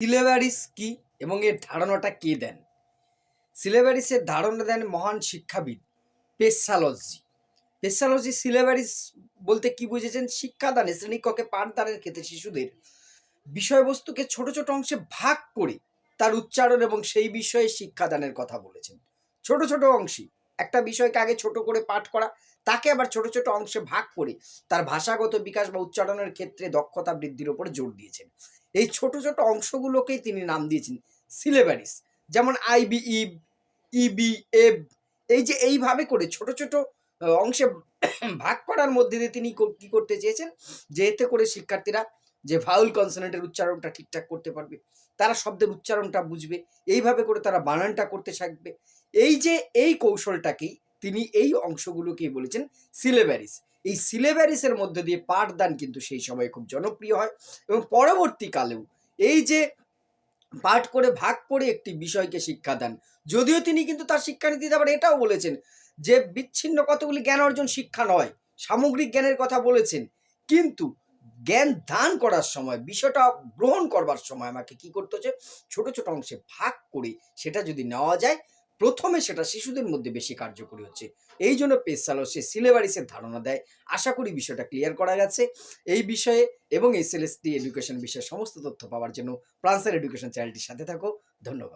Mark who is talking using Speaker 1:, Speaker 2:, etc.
Speaker 1: সিলেবারিস কি এবং এর ধারণাটা কে দেন? সিলেবারিসের ধারণা দেন মহান শিক্ষাবিদ পেসালজি পেসালজি সিলেবারিস বলতে কি বুঝেছেন? শিক্ষাদানে শ্রেণীকক্ষে পাঠদানের ক্ষেত্রে শিশুদের বিষয়বস্তুকে ছোট ছোট অংশে ভাগ করে তার উচ্চারণ এবং সেই বিষয়ে শিক্ষাদানের কথা বলেছেন। ছোট ছোট অংশে, একটা বিষয়কে আগে ছোট করে পাঠ করা, তাকে আবার ছোট ছোট অংশে ভাগ করে তার ভাষাগত বিকাশ বা উচ্চারণের ক্ষেত্রে দক্ষতা বৃদ্ধির উপর জোর দিয়েছেন। এই ছোট ছোট অংশগুলোকেই তিনি নাম দিয়েছেন। সিলেবারিস যেমন আইবি ইব ইবি এব এই যে এইভাবে করে ছোট ছোট অংশে ভাগ করার মধ্যে দিয়ে তিনি কো- করতে চেয়েছেন? যে এতে করে শিক্ষার্থীরা যে ভাউল কনসোনেন্টের উচ্চারণটা ঠিকঠাক করতে পারবে, তারা শব্দের উচ্চারণটা বুঝবে, এইভাবে করে তারা বানানটা করতে থাকবে। এই যে এই কৌশলটাকেই তিনি এই অংশগুলোকেই বলেছেন সিলেবারিস এই সিলেবারিসের মধ্যে দিয়ে পাঠদান কিন্তু সেই সময় খুব জনপ্রিয় হয় এবং পরবর্তীকালেও এই যে পাঠ করে, ভাগ করে একটি বিষয়কে শিক্ষাদান যদিও তিনি কিন্তু তার শিক্ষানীতিতে আবার এটাও বলেছেন যে বিচ্ছিন্ন কতগুলি জ্ঞান অর্জন শিক্ষা নয়, সামগ্রিক জ্ঞানের কথা বলেছেন। কিন্তু জ্ঞান দান করার সময়, বিষয়টা গ্রহণ করবার সময় আমাকে কি করতে হচ্ছে? ছোট ছোট অংশে ভাগ করে সেটা যদি নেওয়া যায় প্রথমে সেটা শিশুদের মধ্যে বেশি কার্যকরী হচ্ছে। এই জন্য পেসালো সে সিলেবারিসের ধারণা দেয়। আশা করি বিষয়টা ক্লিয়ার করা গেছে। এই বিষয়ে এবং S L S T education বিষয়ে সমস্ত তথ্য পাওয়ার জন্য প্রান্সার এডুকেশন চ্যানেলটির সাথে থাকো। ধন্যবাদ।